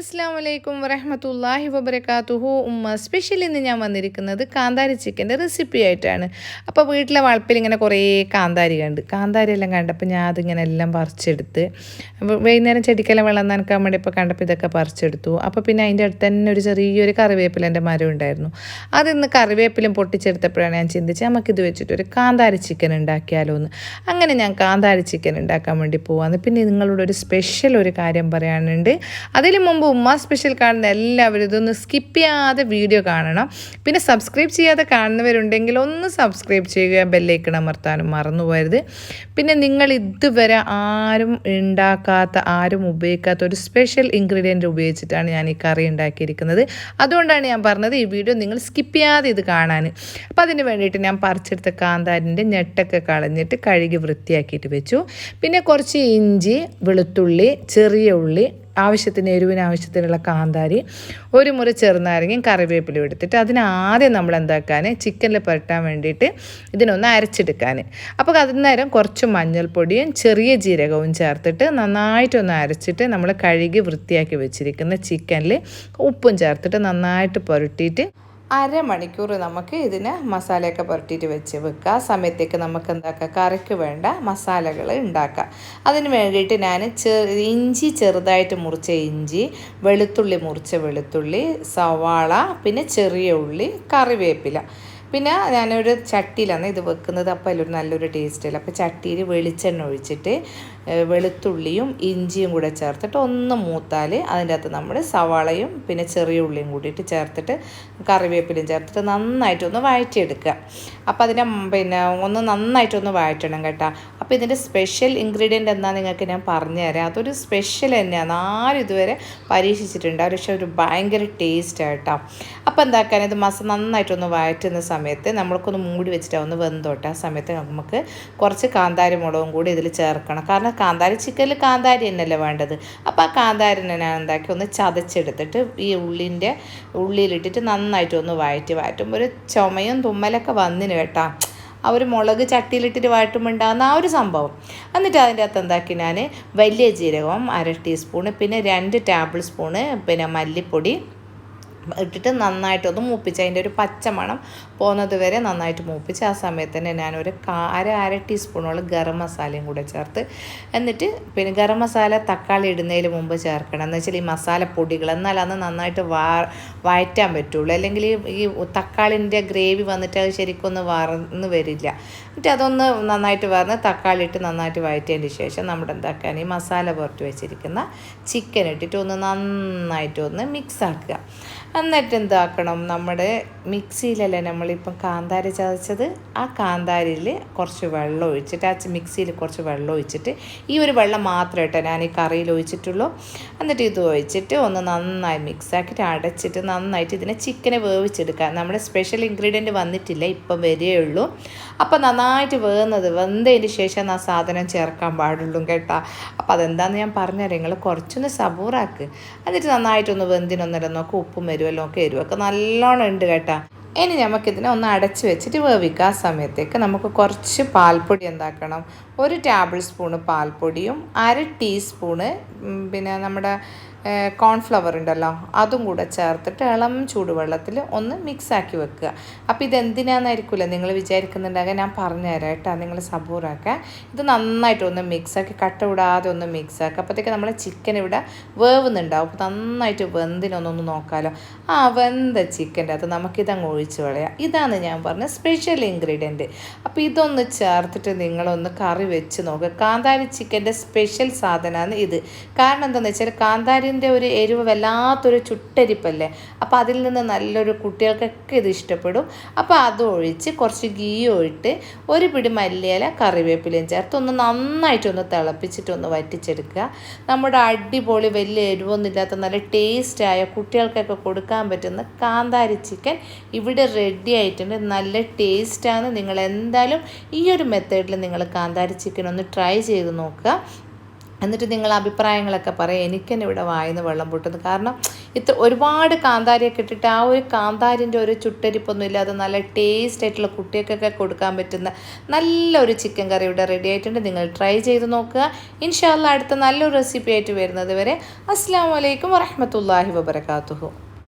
അസ്സാം വലൈക്കും വരഹമത്തല്ലാഹി വബർക്കാത്തുഹു ഉമ്മ സ്പെഷ്യൽ ഇന്ന് ഞാൻ വന്നിരിക്കുന്നത് കാന്താരി ചിക്കന്റെ റെസിപ്പി ആയിട്ടാണ്. അപ്പോൾ വീട്ടിലെ വളപ്പിൽ ഇങ്ങനെ കുറേ കാന്താരി കണ്ട്. കാന്താരി എല്ലാം കണ്ടപ്പോൾ ഞാൻ അതിങ്ങനെ എല്ലാം പറിച്ചെടുത്ത് വൈകുന്നേരം ചെടിക്കെല്ലാം വെള്ളം നനക്കാൻ വേണ്ടി ഇപ്പോൾ കണ്ടപ്പോൾ ഇതൊക്കെ പറിച്ചെടുത്തു. അപ്പോൾ പിന്നെ അതിന്റെ അടുത്ത് തന്നെ ഒരു ചെറിയൊരു കറിവേപ്പിലന്റെ മരം ഉണ്ടായിരുന്നു. അതിന്ന് കറിവേപ്പിലും പൊട്ടിച്ചെടുത്തപ്പോഴാണ് ഞാൻ ചിന്തിച്ചത് നമുക്കിത് വെച്ചിട്ട് ഒരു കാന്താരി ചിക്കൻ ഉണ്ടാക്കിയാലോ എന്ന് അങ്ങനെ ഞാൻ കാന്താരി ചിക്കൻ ഉണ്ടാക്കാൻ വേണ്ടി പോവാന്ന്. പിന്നെ നിങ്ങളോട് ഒരു സ്പെഷ്യൽ ഒരു കാര്യം പറയാനുണ്ട്. അതിന് മുമ്പ് ഉമ്മ സ്പെഷ്യൽ കാണുന്ന എല്ലാവരും ഇതൊന്ന് സ്കിപ്പ് ചെയ്യാതെ വീഡിയോ കാണണം. പിന്നെ സബ്സ്ക്രൈബ് ചെയ്യാതെ കാണുന്നവരുണ്ടെങ്കിൽ ഒന്ന് സബ്സ്ക്രൈബ് ചെയ്യുക ബെല്ലൈക്കൺ അമർത്താനും മറന്നു പോകരുത്. പിന്നെ നിങ്ങൾ ഇതുവരെ ആരും ഉണ്ടാക്കാത്ത ആരും ഉപയോഗിക്കാത്ത ഒരു സ്പെഷ്യൽ ഇൻഗ്രീഡിയന്റ് ഉപയോഗിച്ചിട്ടാണ് ഞാൻ ഈ കറി ഉണ്ടാക്കിയിരിക്കുന്നത്. അതുകൊണ്ടാണ് ഞാൻ പറഞ്ഞത് ഈ വീഡിയോ നിങ്ങൾ സ്കിപ്പ് ചെയ്യാതെ ഇത് കാണാൻ. അപ്പോൾ അതിന് വേണ്ടിയിട്ട് ഞാൻ പറിച്ചെടുത്ത കാന്താരിന്റെ ഞെട്ടൊക്കെ കളഞ്ഞിട്ട് കഴുകി വൃത്തിയാക്കിയിട്ട് വെച്ചു. പിന്നെ കുറച്ച് ഇഞ്ചി വെളുത്തുള്ളി ചെറിയ ഉള്ളി ആവശ്യത്തിന് എരിവിന് ആവശ്യത്തിനുള്ള കാന്താരി ഒരു മുറി ചെറുനാരങ്ങയും കറിവേപ്പിലും എടുത്തിട്ട് അതിന് ആദ്യം നമ്മൾ എന്താക്കാൻ? ചിക്കനിൽ പുരട്ടാൻ വേണ്ടിയിട്ട് ഇതിനൊന്ന് അരച്ചെടുക്കാൻ. അപ്പോൾ അതിനേരം കുറച്ച് മഞ്ഞൾപ്പൊടിയും ചെറിയ ജീരകവും ചേർത്തിട്ട് നന്നായിട്ടൊന്ന് അരച്ചിട്ട് നമ്മൾ കഴുകി വൃത്തിയാക്കി വെച്ചിരിക്കുന്ന ചിക്കനിൽ ഉപ്പും ചേർത്തിട്ട് നന്നായിട്ട് പുരട്ടിയിട്ട് അരമണിക്കൂർ നമുക്ക് ഇതിന് മസാലയൊക്കെ പുരട്ടിയിട്ട് വെച്ച് വെക്കുക. ആ സമയത്തേക്ക് നമുക്ക് എന്താക്കുക? കറിക്ക് വേണ്ട മസാലകൾ ഉണ്ടാക്കാം അതിന് വേണ്ടിയിട്ട് ഞാൻ ചെറു ഇഞ്ചി ചെറുതായിട്ട് മുറിച്ച ഇഞ്ചി വെളുത്തുള്ളി മുറിച്ച വെളുത്തുള്ളി സവാള പിന്നെ ചെറിയ ഉള്ളി കറിവേപ്പില. പിന്നെ ഞാനൊരു ചട്ടിയിലാണ് ഇത് വെക്കുന്നത്. അപ്പോൾ അതിലൊരു നല്ലൊരു ടേസ്റ്റ് ഇല്ല അപ്പോൾ ചട്ടിയിൽ വെളിച്ചെണ്ണ ഒഴിച്ചിട്ട് വെളുത്തുള്ളിയും ഇഞ്ചിയും കൂടെ ചേർത്തിട്ട് ഒന്ന് മൂത്താൽ അതിന്റെ അകത്ത് നമ്മൾ സവാളയും പിന്നെ ചെറിയ ഉള്ളിയും കൂടിയിട്ട് ചേർത്തിട്ട് കറിവേപ്പിലയും ചേർത്തിട്ട് നന്നായിട്ടൊന്ന് വഴറ്റിയെടുക്കുക. അപ്പോൾ അതിനെ പിന്നെ ഒന്ന് നന്നായിട്ടൊന്ന് വഴറ്റണം കേട്ടോ. അപ്പോൾ ഇതിന്റെ സ്പെഷ്യൽ ഇൻഗ്രീഡിയന്റ് എന്താ നിങ്ങൾക്ക് ഞാൻ പറഞ്ഞു തരാം. അതൊരു സ്പെഷ്യൽ തന്നെയാണ്. ആരും ഇതുവരെ പരീക്ഷിച്ചിട്ടുണ്ട്. പക്ഷേ ഒരു ഭയങ്കര ടേസ്റ്റ് ആയിട്ടോ. അപ്പോൾ എന്താക്കാൻ? ഇത് മസ നന്നായിട്ടൊന്ന് വഴറ്റുന്ന സമയത്ത് നമ്മൾക്കൊന്ന് മൂടി വെച്ചിട്ട് ഒന്ന് വെന്തോട്ടെ. ആ സമയത്ത് നമുക്ക് കുറച്ച് കാന്താരി മുളകും കൂടി ഇതിൽ ചേർക്കണം. കാരണം കാന്താരി ചിക്കനിൽ കാന്താരി തന്നെയല്ലേ വേണ്ടത്? അപ്പോൾ ആ കാന്താരിനെ ഞാൻ എന്താക്കി ഒന്ന് ചതച്ചെടുത്തിട്ട് ഈ ഉള്ളിന്റെ ഉള്ളിയിലിട്ടിട്ട് നന്നായിട്ട് ഒന്ന് വഴറ്റി വഴറ്റുമ്പോൾ ഒരു ചുമയും തുമ്മലൊക്കെ വന്നിന് കേട്ടോ. ആ ഒരു മുളക് ചട്ടിയിലിട്ടിട്ട് വാട്ടുമ്പോൾ ഉണ്ടാകുന്ന ആ ഒരു സംഭവം. എന്നിട്ട് അതിന്റെ അകത്ത് എന്താക്കി ഞാൻ വലിയ ജീരകം അര ടീസ്പൂണ് പിന്നെ രണ്ട് ടേബിൾ സ്പൂണ് പിന്നെ മല്ലിപ്പൊടി ഇട്ടിട്ട് നന്നായിട്ടൊന്ന് മൂപ്പിച്ച് അതിന്റെ ഒരു പച്ചമണം പോകുന്നത് വരെ നന്നായിട്ട് മൂപ്പിച്ച് ആ സമയത്ത് തന്നെ ഞാനൊരു അര അര ടീസ്പൂണോളം ഗരം മസാലയും കൂടെ ചേർത്ത് എന്നിട്ട് പിന്നെ ഗരം മസാല തക്കാളി ഇടുന്നതിന് മുമ്പ് ചേർക്കണം. എന്ന് വെച്ചാൽ ഈ മസാല പൊടികൾ എന്നാൽ അന്ന് നന്നായിട്ട് വാ വഴറ്റാൻ പറ്റുള്ളൂ. അല്ലെങ്കിൽ ഈ തക്കാളിന്റെ ഗ്രേവി വന്നിട്ട് അത് ശരിക്കും ഒന്ന് വറന്ന് വരില്ല. എന്നിട്ട് അതൊന്ന് നന്നായിട്ട് വറന്ന് തക്കാളി ഇട്ട് നന്നായിട്ട് വഴറ്റിയതിന് ശേഷം നമ്മുടെ എന്താക്കാൻ ഈ മസാല പുറത്ത് വെച്ചിരിക്കുന്ന ചിക്കൻ ഇട്ടിട്ട് ഒന്ന് നന്നായിട്ട് ഒന്ന് മിക്സ് ആക്കുക. എന്നിട്ട് എന്താക്കണം നമ്മുടെ മിക്സിയിലല്ലേ നമ്മളിപ്പം കാന്താരി ചതച്ചത്. ആ കാന്താരിയിൽ കുറച്ച് വെള്ളം ഒഴിച്ചിട്ട് ആ മിക്സിയിൽ കുറച്ച് വെള്ളം ഒഴിച്ചിട്ട് ഈ ഒരു വെള്ളം മാത്രമേ കേട്ടോ ഞാൻ ഈ കറിയിൽ ഒഴിച്ചിട്ടുള്ളൂ. എന്നിട്ട് ഇത് ഒഴിച്ചിട്ട് ഒന്ന് നന്നായി മിക്സ് ആക്കിയിട്ട് അടച്ചിട്ട് നന്നായിട്ട് ഇതിനെ ചിക്കനെ വേവിച്ചെടുക്കുക. നമ്മുടെ സ്പെഷ്യൽ ഇൻഗ്രീഡിയന്റ് വന്നിട്ടില്ല ഇപ്പം വരികയുള്ളൂ അപ്പം നന്നായിട്ട് വേവുന്നത് വെന്തതിന് ശേഷം ആ സാധനം ചേർക്കാൻ പാടുള്ളൂ കേട്ടോ. അപ്പോൾ അതെന്താണെന്ന് ഞാൻ പറഞ്ഞുതരാം. നിങ്ങൾ കുറച്ചൊന്ന് സബൂറാക്ക്. എന്നിട്ട് നന്നായിട്ടൊന്ന് വെന്തിനൊന്നര നോക്ക് ഉപ്പും വരുമല്ലോ എരിവൊക്കെ നല്ലോണം ഉണ്ട് കേട്ടോ. ഇനി നമുക്കിതിനെ ഒന്ന് അടച്ച് വെച്ചിട്ട് വേവിക്കുക ആ സമയത്തേക്ക് നമുക്ക് കുറച്ച് പാൽപ്പൊടി എന്താക്കണം? ഒരു ടേബിൾ സ്പൂണ് പാൽപ്പൊടിയും അര ടീസ്പൂണ് പിന്നെ നമ്മുടെ കോൺഫ്ലവർ ഉണ്ടല്ലോ അതും കൂടെ ചേർത്തിട്ട് ഇളം ചൂടുവെള്ളത്തിൽ ഒന്ന് മിക്സാക്കി വെക്കുക. അപ്പോൾ ഇത് എന്തിനാണെന്നായിരിക്കില്ല നിങ്ങൾ വിചാരിക്കുന്നുണ്ടാകാൻ ഞാൻ പറഞ്ഞുതരാം കേട്ടോ നിങ്ങൾ സബൂറാക്കുക ഇത് നന്നായിട്ട് ഒന്ന് മിക്സാക്കി കട്ട വിടാതെ ഒന്ന് മിക്സാക്കുക അപ്പോഴത്തേക്ക് നമ്മളെ ചിക്കൻ ഇവിടെ വേവുന്നുണ്ടാവും. അപ്പോൾ നന്നായിട്ട് വെന്തിനൊന്നൊന്ന് നോക്കാമല്ലോ ആ വെന്ത ചിക്കന്റെ അത് നമുക്കിതങ്ങ് ഒഴിച്ച് കളയാം. ഇതാണ് ഞാൻ പറഞ്ഞ സ്പെഷ്യൽ ഇൻഗ്രീഡിയന്റ് അപ്പോൾ ഇതൊന്ന് ചേർത്തിട്ട് നിങ്ങളൊന്ന് കറി വെച്ച് നോക്കുക കാന്താരി ചിക്കന്റെ സ്പെഷ്യൽ സാധനമാണ് ഇത്. കാരണം എന്താണെന്ന് വെച്ചാൽ കാന്താരി അതിന്റെ ഒരു എരിവ് വല്ലാത്തൊരു ചുട്ടരിപ്പല്ലേ? അപ്പോൾ അതിൽ നിന്ന് നല്ലൊരു കുട്ടികൾക്കൊക്കെ ഇത് ഇഷ്ടപ്പെടും. അപ്പോൾ അത് ഒഴിച്ച് കുറച്ച് ഗീ ഒഴിട്ട് ഒരു പിടി മല്ലിയില കറിവേപ്പിലയും ചേർത്ത് ഒന്ന് നന്നായിട്ടൊന്ന് തിളപ്പിച്ചിട്ടൊന്ന് വറ്റിച്ചെടുക്കുക. നമ്മുടെ അടിപൊളി വലിയ എരിവൊന്നുമില്ലാത്ത നല്ല ടേസ്റ്റായ കുട്ടികൾക്കൊക്കെ കൊടുക്കാൻ പറ്റുന്ന കാന്താരി ചിക്കൻ ഇവിടെ റെഡി ആയിട്ടുണ്ട്. നല്ല ടേസ്റ്റാണ്. നിങ്ങൾ എന്തായാലും ഈ ഒരു മെത്തേഡിൽ നിങ്ങൾ കാന്താരി ചിക്കൻ ഒന്ന് ട്രൈ ചെയ്ത് നോക്കുക. എന്നിട്ട് നിങ്ങൾ അഭിപ്രായങ്ങളൊക്കെ പറയാം. എനിക്ക് തന്നെ ഇവിടെ വായന്ന് വെള്ളം പൊട്ടുന്നു. കാരണം ഇത്ര ഒരുപാട് കാന്താരിയൊക്കെ ഇട്ടിട്ട് ആ ഒരു കാന്താരിന്റെ ഒരു ചുട്ടരിപ്പൊന്നും ഇല്ലാതെ നല്ല ടേസ്റ്റ് ആയിട്ടുള്ള കുട്ടികൾക്കൊക്കെ കൊടുക്കാൻ പറ്റുന്ന നല്ലൊരു ചിക്കൻ കറി ഇവിടെ റെഡി ആയിട്ടുണ്ട്. നിങ്ങൾ ട്രൈ ചെയ്ത് നോക്കുക. ഇൻഷാല്ല അടുത്ത നല്ലൊരു റെസിപ്പി ആയിട്ട് വരുന്നത് വരെ. അസ്സാം വലൈക്കും വറഹമത്തല്ലാഹി വബർക്കാത്തുഹു